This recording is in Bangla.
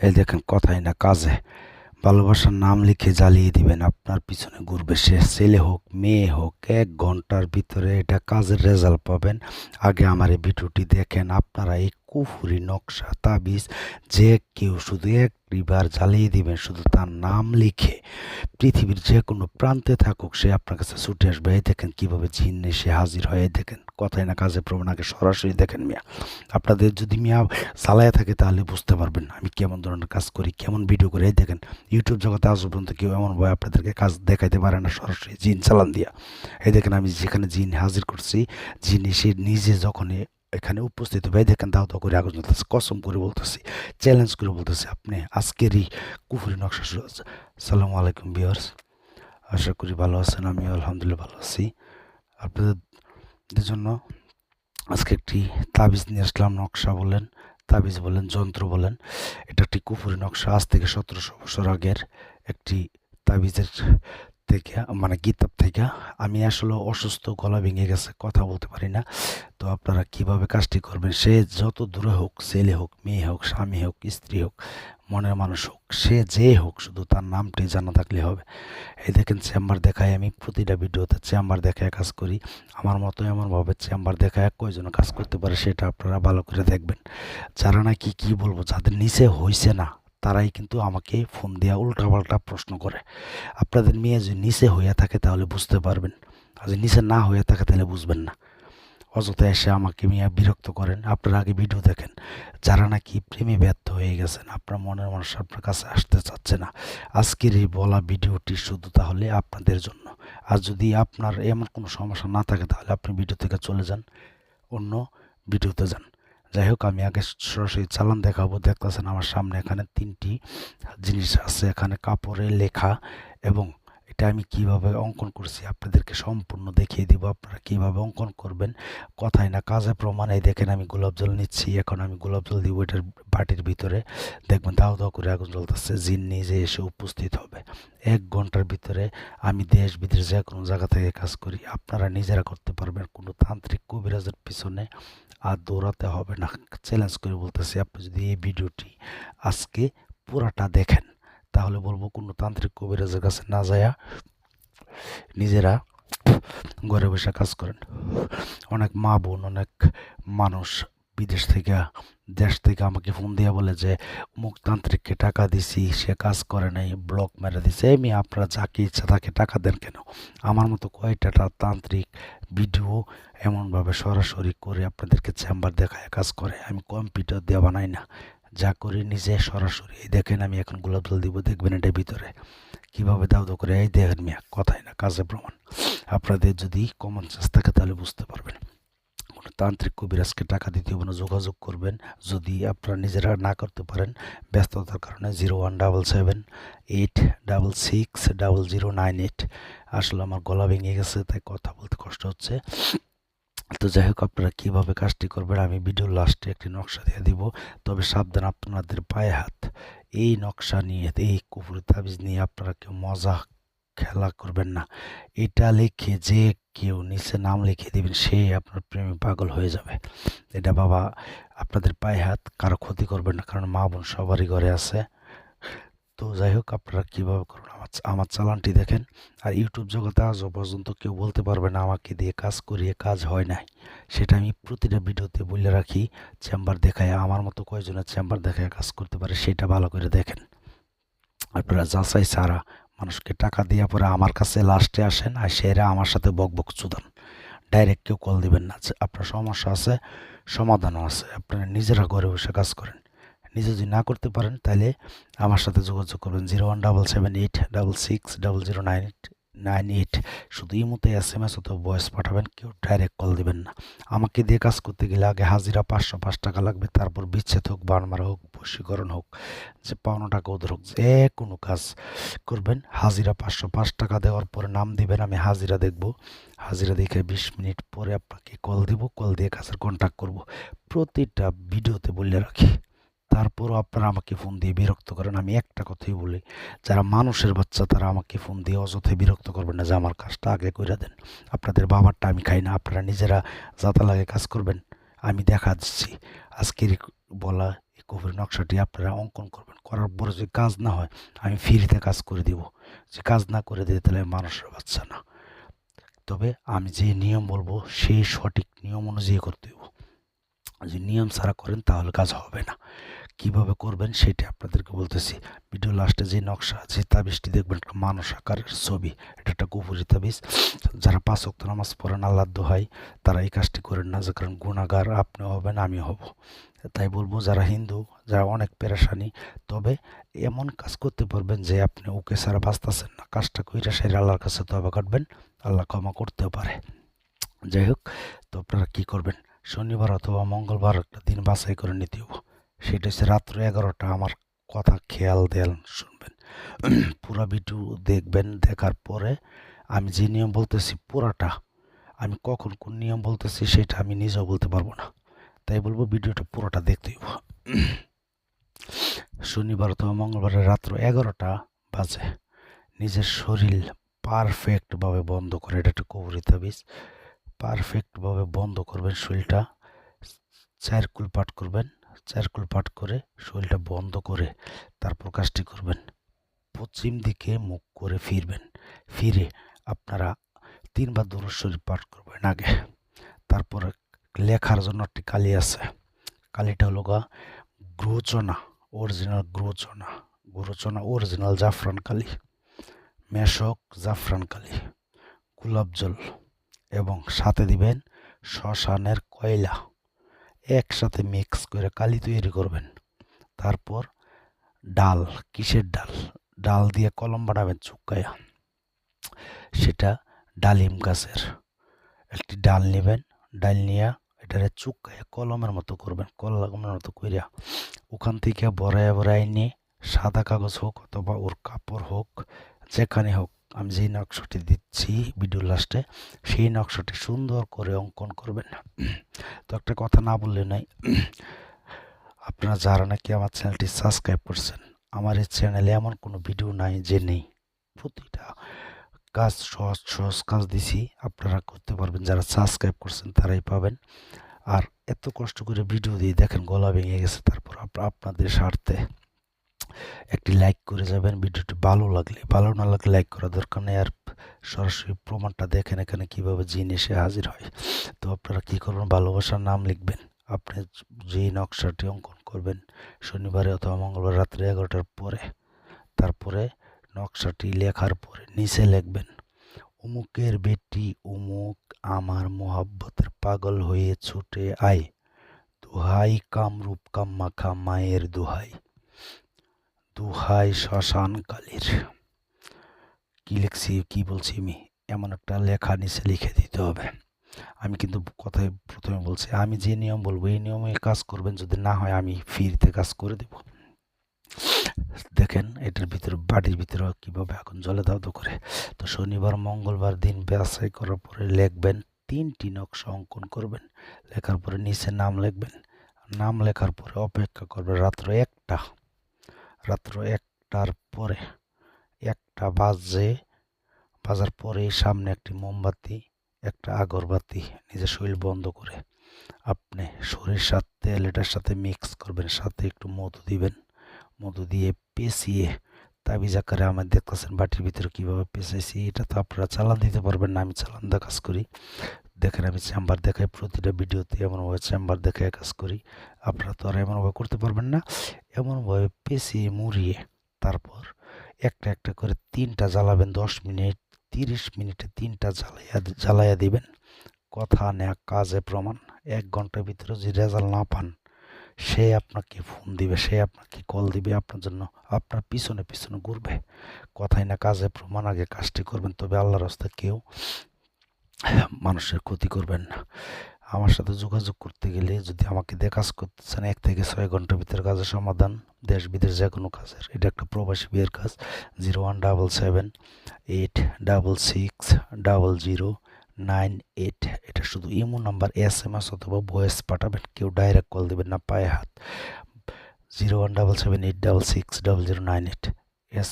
এই দেখেন, কথাই না, কাজে। ভালোবাসার নাম লিখে জ্বালিয়ে দিবেন আপনার পিছনে ঘুরবে সে। ছেলে হোক, মেয়ে হোক, এক ঘণ্টার ভিতরে এটা কাজের রেজাল্ট পাবেন। আগে আমার এই ভিডিওটি দেখেন, আপনারা এই কুফুরি, নকশা, তাবিজ, যে কেউ শুধু এক রিভার জ্বালিয়ে দিবেন, শুধু তার নাম লিখে। পৃথিবীর যে কোনো প্রান্তে থাকুক, সে আপনার কাছে ছুটে আসবে। এই দেখেন কীভাবে জিন সে হাজির হয় দেখেন। কথাই না কাজে প্রমাণ আগে সরাসরি দেখেন মিয়া। আপনাদের যদি মিয়া চালায় থাকে তাহলে বুঝতে পারবেন আমি কেমন ধরনের কাজ করি, কেমন ভিডিও করি। এই দেখেন ইউটিউব জগতে আজ পর্যন্ত কেউ এমন ভয় আপনাদেরকে কাজ দেখাইতে পারে না, সরাসরি জিন চালান দিয়া। এই দেখেন, আমি যেখানে জিন হাজির করছি, জিন এসে নিজে যখন এখানে উপস্থিত এই দেখেন, দাও দাও করে আগুন কসম করে বলতেছি চ্যালেঞ্জ করে বলতেছি, আপনি আজকেরই কুফুরি নকশা। সালামু আলাইকুম বিয়ার্স আশা করি ভালো আছেন আমি আলহামদুলিল্লাহ ভালো আছি আপনাদের জন্য আজকে একটি তাবিজ নিয়ে আসলাম, নকশা বলেন, তাবিজ বলেন, যন্ত্র বলেন এটা একটি কুফুরি নকশা, আজ থেকে সতেরোশো বছর আগের একটি তাবিজের থেকে মানে কিতাব থেকে আমি আসলে অসুস্থ, গলা ভেঙে গেছে, কথা বলতে পারি না। তো আপনারা কীভাবে কাজটি করবেন? সে যত দূরে হোক, ছেলে হোক, মেয়ে হোক, স্বামী হোক, স্ত্রী হোক, মনের মানুষ হোক, সে যে হোক, শুধু তার নামটি জানা থাকলে হবে। এই দেখেন, চেম্বার দেখায় আমি প্রতিটা ভিডিওতে চেম্বার দেখায় কাজ করি। আমার মতো এমনভাবে চেম্বার দেখায় কয়জন কাজ করতে পারে, সেটা আপনারা ভালো করে দেখবেন। যারা নাকি কি বলব, যাদের নিচে হয়েছে না তারাই কিন্তু আমাকে ফোন দেওয়া উল্টাপাল্টা প্রশ্ন করে। আপনাদের মেয়ে যদি নিচে হইয়া থাকে তাহলে বুঝতে পারবেন, আর যদি নিচে না হইয়া থাকে তাহলে বুঝবেন না। অযথা এসে আমাকে মিয়া বিরক্ত করেন। আপনারা আগে ভিডিও দেখেন, যারা নাকি প্রেমে ব্যর্থ হয়ে গেছেন, আপনার মনের মানুষ আপনার কাছে আসতে চাচ্ছে না। আজকের এই বলা ভিডিওটি শুধু তাহলে আপনাদের জন্য। আর যদি আপনার এমন কোনো সমস্যা না থাকে তাহলে আপনি ভিডিও থেকে চলে যান, অন্য ভিডিওতে যান। যাই হোক, আমি আগে সরাসরি চালান দেখাবো। দেখতেছেন আমার সামনে এখানে তিনটি জিনিস আছে। এখানে কাপড়ে লেখা এবং এটা আমি কীভাবে অঙ্কন করছি আপনাদেরকে সম্পূর্ণ দেখিয়ে দিব আপনারা কীভাবে অঙ্কন করবেন। কথায় না কাজে প্রমাণ, এই দেখেন আমি গোলাপ জল নিচ্ছি, এখন আমি গোলাপ জল দিব এটার বাটির ভিতরে। দেখবেন দাও দাও করে আগুন জ্বলতেছে, জিন নিজে এসে উপস্থিত হবে। এক ঘণ্টার ভিতরে আমি দেশ বিদেশ যে কোনো জায়গা থেকে কাজ করি, আপনারা নিজেরা করতে পারবেন, কোনো তান্ত্রিক কবিরাজের পিছনে আর দৌড়াতে হবে না। চ্যালেঞ্জ করে বলতেছি, আপনি যদি এই ভিডিওটি আজকে পুরাটা দেখেন তাহলে বলব কোনো তান্ত্রিক কবিরাজের কাছে না যায়া নিজেরা ঘরে বসে কাজ করেন। অনেক মা বোন, অনেক মানুষ বিদেশ থেকে, দেশ থেকে আমাকে ফোন দিয়ে বলে যে মুখ তান্ত্রিককে টাকা দিছি, সে কাজ করে নাই ব্লক মেরে দিছে। এমনি আপনারা যাকে ইচ্ছা তাকে টাকা দেন কেন? আমার মতো কয়টা তান্ত্রিক ভিডিও এমনভাবে সরাসরি করে আপনাদেরকে চেম্বার দেখায় কাজ করে, আমি কম্পিউটার দিয়ে বানাই না। যা করি নিজে সরাসরি। এই দেখেন আমি এখন গোলাপ জল দিব, দেখবেন এটা ভিতরে। কীভাবে দাও দাও করে, এই দেখেন মিয়া, কথাই না কাজে প্রমাণ। আপনাদের যদি কমন সেন্স থাকে তাহলে বুঝতে পারবেন। কোনো তান্ত্রিক কবিরাজকে টাকা দিতে হবে না, যোগাযোগ করবেন। যদি আপনারা নিজেরা না করতে পারেন, ব্যস্ততার কারণে zero one double seven eight double six double zero nine eight আসলে আমার গলা ভেঙে গেছে, তাই কথা বলতে কষ্ট হচ্ছে। তো যাই হোক, আপনারা কীভাবে কাজটি করবেন, আমি ভিডিওর লাস্টে একটি নকশা দিয়ে দিব। তবে সাবধান, আপনাদের পায়ে হাত, এই নকশা নিয়ে, এই কুকুরের তাবিজ নিয়ে আপনারা কেউ মজা খেলা করবেন না। এটা লিখে যে কেউ নিচে নাম লিখে দেবেন, সে আপনার প্রেমে পাগল হয়ে যাবে। এটা বাবা, আপনাদের পায়ে হাত, কারও ক্ষতি করবেন না, কারণ মা বোন সবারই ঘরে আছে। তো যাই হোক, আপনারা কীভাবে করুন? আমার আমার চালানটি দেখেন। আর ইউটিউব জগতে আজও পর্যন্ত কেউ বলতে পারবে না, আমাকে দিয়ে কাজ করিয়ে কাজ হয় নাই। সেটা আমি প্রতিটা ভিডিওতে বলে রাখি, চেম্বার দেখায়, আমার মতো কয়জনের চেম্বার দেখায় কাজ করতে পারে, সেটা ভালো করে দেখেন। আপনারা যাচাই ছাড়া মানুষকে টাকা দেওয়া পরে আমার কাছে লাস্টে আসেন, আর সেরা আমার সাথে বক বক চুদান। ডাইরেক্ট কেউ কল দিবেন না। আপনার সমস্যা আছে, সমাধানও আছে। আপনারা নিজেরা ঘরে বসে কাজ করেন। নিজে যদি না করতে পারেন, তাহলে আমার সাথে যোগাযোগ করবেন। Zero one double seven eight double six double zero nine eight nine eight. শুধু এই মতো এস এম এস অথবা ভয়েস পাঠাবেন, কেউ ডাইরেক্ট কল দেবেন না। আমাকে দিয়ে কাজ করতে গেলে আগে হাজিরা পাঁচশো পাঁচ টাকা লাগবে, তারপর বিচ্ছেদ হোক বানমারা হোক, বশীকরণ হোক, যে পাওনা টাকা ওদের হোক, যে কোনো কাজ করবেন। হাজিরা পাঁচশো পাঁচ টাকা দেওয়ার পরে নাম দিবেন, আমি হাজিরা দেখব। হাজিরা দেখে বিশ মিনিট পরে আপনাকে কল দিব কল দিয়ে কাজের কন্ট্যাক্ট করব। প্রতিটা ভিডিওতে বলে রাখি। তারপরও আপনারা আমাকে ফোন দিয়ে বিরক্ত করেন। আমি একটা কথাই বলি, যারা মানুষের বাচ্চা তারা আমাকে ফোন দিয়ে অযথায় বিরক্ত করবেন না যে আমার কাজটা আগে করে দেন। আপনাদের বাবারটা আমি খাই না, আপনারা নিজেরা যাতা লাগে কাজ করবেন, আমি দেখা দিচ্ছি। আজকের বলা কুফুরি নকশাটি আপনারা অঙ্কন করবেন, করার পরে যদি কাজ না হয়, আমি ফ্রিতে কাজ করে দিব। যে কাজ না করে দিই তাহলে মানুষের বাচ্চা না। তবে আমি যে নিয়ম বলব, সেই সঠিক নিয়ম অনুযায়ী করতে দেবো যদি নিয়ম ছাড়া করেন তাহলে কাজ হবে না। কীভাবে করবেন সেটা আপনাদেরকে বলতেছি। ভিডিও লাস্টে যে নকশা আছে, তাবিজটি দেখবেন একটা মানুষ আকারের ছবি। এটা একটা কুপুরি তাবিজ। যারা পাঁচ অক্ত নামাজ পড়েন আল্লাহ দোহাই তারা এই কাজটি করেন না, যে কারণ গুণাগার আপনি হবেন, আমি হব। তাই বলব, যারা হিন্দু, যারা অনেক পেরেশানি, তবে এমন কাজ করতে পারবেন যে আপনি ওকে সারা বাঁচতেছেন না। কাজটা কইরা সেরে আল্লাহর কাছে তবে কাটবেন, আল্লাহ ক্ষমা করতেও পারে। যাই হোক, তো আপনারা কী করবেন? শনিবার অথবা মঙ্গলবার একটা দিন বাছাই করে নিতে হব সেটা হচ্ছে রাত্র এগারোটা, আমার কথা খেয়াল দেন, শুনবেন। পুরা ভিডিও দেখবেন, দেখার পরে আমি যে নিয়ম বলতেছি পুরাটা, আমি কখন কোন নিয়ম বলতেছি সেটা আমি নিজেও বলতে পারব না। তাই বলব ভিডিওটা পুরোটা দেখতে শনিবার অথবা মঙ্গলবারের রাত্র এগারোটা বাজে। নিজের শরীর পারফেক্টভাবে বন্ধ করে, এটা একটা কবরি তাবিজ। পারফেক্টভাবে বন্ধ করবেন শরীরটা চারকুল পাঠ করবেন। চারকুল পাঠ করে শরীরটা বন্ধ করে তারপর কাজটি করবেন। পশ্চিম দিকে মুখ করে ফিরবেন। ফিরে আপনারা তিনবার দূর শরীর পাঠ করবেন আগে। তারপরে লেখার জন্য একটি কালি আছে। কালিটা হলো গা, গ্রোচনা অরিজিনাল গ্রোচনা। গ্রোচনা অরিজিনাল জাফরান কালি। মেশক জাফরান কালি। গোলাপ জল। এবং সাথে দিবেন শ্মশানের কয়লা। একসাথে মিক্স করে কালি তৈরি করবেন। তারপর ডাল, কিসের ডাল? ডাল দিয়ে কলম বানাবেন চুকায়া সেটা ডালিম গাছের। একটি ডাল নেবেন, ডাল নিয়ে এটারে চুকায় কলমের মতো করবেন, কলমের মতো কইরা। ওখান থেকে বড়ায় বড়াই নিয়ে সাদা কাগজ হোক অথবা ওর কাপড় হোক, যেখানে হোক আমি যেই নকশাটি দিচ্ছি ভিডিও লাস্টে, সেই নকশাটি সুন্দর করে অঙ্কন করবেন। তো একটা কথা না বললে নাই আপনারা যারা নাকি আমার চ্যানেলটি সাবস্ক্রাইব করছেন, আমার এই চ্যানেলে এমন কোনো ভিডিও নাই যে নেই। প্রতিটা কাজ সহজ সহজ কাজ দিছি, আপনারা করতে পারবেন, যারা সাবস্ক্রাইব করছেন তারাই পাবেন। আর এত কষ্ট করে ভিডিও দিয়ে দেখেন, গলা ভেঙে গেছে, তারপর আপনাদের স্বার্থে। একটি লাইক করে যাবেন, ভিডিওটি ভালো লাগলে, ভালো না লাগলে লাইক করা দরকার নেই। আর সরাসরি প্রমাণটা দেখেন এখানে কীভাবে জিন এসে হাজির হয়। তো আপনারা কী করবেন? ভালোবাসার নাম লিখবেন। আপনি যেই নকশাটি অঙ্কন করবেন শনিবারে অথবা মঙ্গলবার রাত্রে এগারোটার পরে, তারপরে নকশাটি লেখার পরে নিচে লিখবেন, অমুকের বেটি অমুক আমার মোহাব্বতের পাগল হয়ে ছুটে আয়। দুহাই কামরূপ কাম্মা মায়ের দুহাই। দুহাই শ্মশান কালীর। কি লিখছি, কি বলছি আমি? এমন একটা লেখা নিচে লিখে দিতে হবে। আমি কিন্তু কথায় প্রথমে বলছি, আমি যে নিয়ম বলব, এই নিয়মে কাজ করবেন, যদি না হয় আমি ফ্রিতে কাজ করে দেব। দেখেন, এটার ভিতরে বাড়ির ভিতরে কীভাবে এখন জলে দাও করে। তো শনিবার, মঙ্গলবার দিন ব্যবসায় করার পরে লিখবেন, তিনটি নকশা অঙ্কন করবেন, লেখার পরে নিচে নাম লিখবেন, নাম লেখার পরে অপেক্ষা করবেন রাত্র একটা। রাত্র একটার পরে, একটা বাজে, বাজার পরে সামনে একটি মোমবাতি, একটা আগরবাতি নিজের শরীর বন্ধ করে আপনি সরিষার তেল এটার সাথে মিক্স করবেন, সাথে একটু মধু দিবেন। মধু দিয়ে পেঁচিয়ে তাবিজ আকারে আমার দেখতেছেন বাটির ভিতরে কীভাবে পেঁচাইছি, এটা তো আপনারা চালান দিতে পারবেন না, আমি চালান দিয়ে কাজ করি। দেখেন, আমি চেম্বার দেখাই প্রতিটা ভিডিওতে, এমনভাবে চেম্বার দেখায় কাজ করি। আপনারা তো আর এমনভাবে করতে পারবেন না। এমনভাবে পেঁচিয়ে মুড়িয়ে তারপর একটা একটা করে তিনটা জ্বালাবেন দশ মিনিট, তিরিশ মিনিটে তিনটা জ্বালাইয়া জ্বালাইয়া দিবেন। কথা নেয়া কাজে প্রমাণ। এক ঘণ্টার ভিতরে যদি রেজাল্ট না পান, সে আপনাকে ফোন দিবে, সে আপনাকে কল দিবে, আপনার জন্য আপনার পিছনে পিছনে ঘুরবে। কথাই না, কাজে প্রমাণ, আগে কাজটি করবেন, তবে আল্লাহর রাস্তা কেউ মানুষের ক্ষতি করবেন না। আমার সাথে যোগাযোগ করতে গেলে যদি আমাকে দিয়ে কাজ করতে চান এক থেকে ছয় ঘণ্টার ভিতরে কাজের সমাধান, দেশ বিদেশ যে কোনো কাজের। এটা একটা প্রবাসী বিয়ের কাজ। Zero one double seven eight double six double zero nine eight. এটা শুধু Imo number, S M S অথবা ভয়েস পাঠাবেন। কেউ ডাইরেক্ট কল দেবেন না, পায়ে হাত। Zero one double seven eight double six double zero nine eight. S